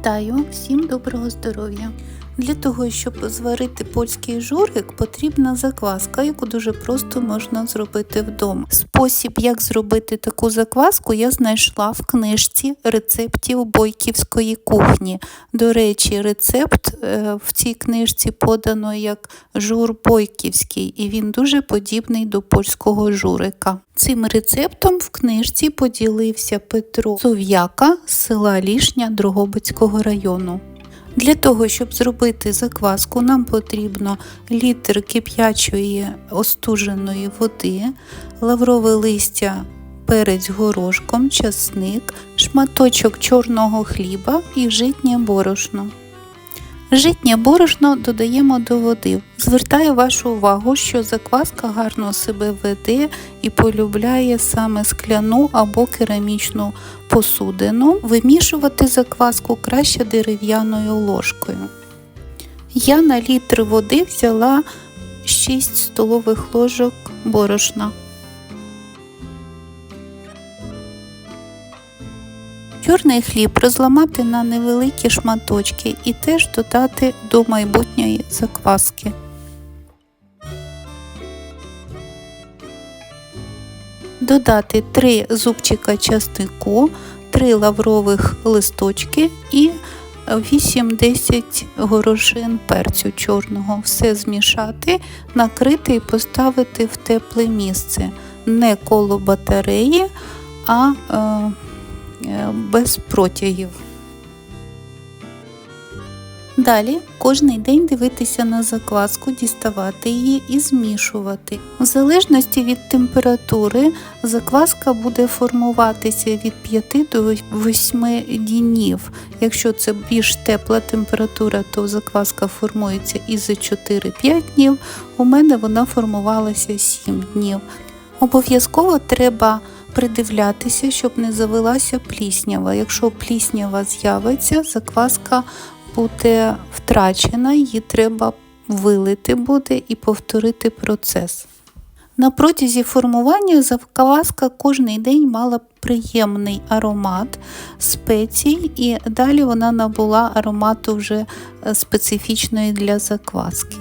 Вітаю всім доброго здоров'я! Для того, щоб зварити польський журик, потрібна закваска, яку дуже просто можна зробити вдома. Спосіб, як зробити таку закваску, я знайшла в книжці рецептів бойківської кухні. До речі, рецепт е, в цій книжці подано як жур бойківський, і він дуже подібний до польського журика. Цим рецептом в книжці поділився Петро Сов'яка з села Лішня Дрогобицького району. Для того, щоб зробити закваску, нам потрібно літр кип'ячої остуженої води, лаврове листя, перець горошком, часник, шматочок чорного хліба і житнє борошно. Житнє борошно додаємо до води. Звертаю вашу увагу, що закваска гарно себе веде і полюбляє саме скляну або керамічну посудину. Вимішувати закваску краще дерев'яною ложкою. Я на літр води взяла 6 столових ложок борошна. Чорний хліб розламати на невеликі шматочки і теж додати до майбутньої закваски. Додати 3 зубчика часнику, 3 лаврових листочки і 8-10 горошин перцю чорного. Все змішати, накрити і поставити в тепле місце. Не коло батареї, а е, без протягів. Далі кожний день дивитися на закваску, діставати її і змішувати. В залежності від температури закваска буде формуватися від 5 до 8 днів. Якщо це більш тепла температура, то закваска формується і за 4-5 днів. У мене вона формувалася 7 днів. Обов'язково треба придивлятися, щоб не завелася пліснява. Якщо пліснява з'явиться, закваска буде втрачена, її треба вилити буде і повторити процес. На протязі формування закваска кожен день мала приємний аромат спецій, і далі вона набула аромату вже специфічної для закваски.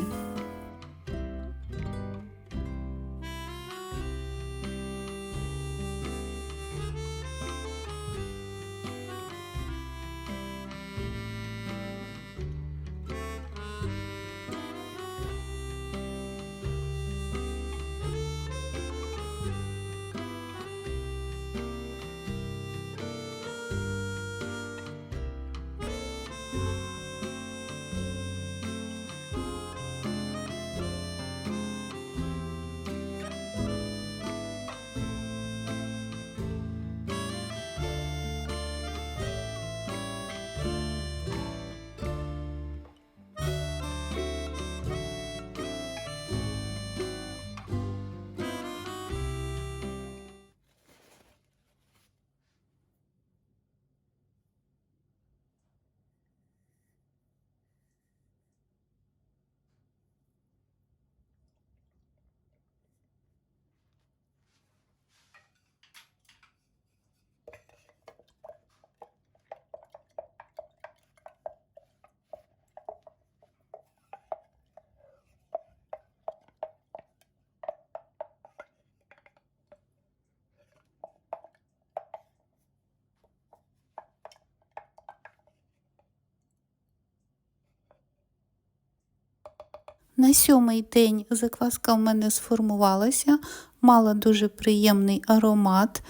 На сьомий день закваска в мене сформувалася, мала дуже приємний аромат.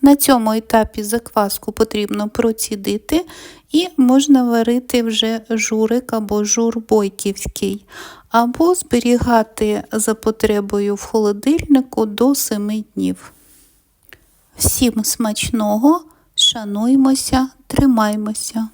На цьому етапі закваску потрібно процідити і можна варити вже журик або жур бойківський, або зберігати за потребою в холодильнику до 7 днів. Всім смачного, шануймося, тримаймося!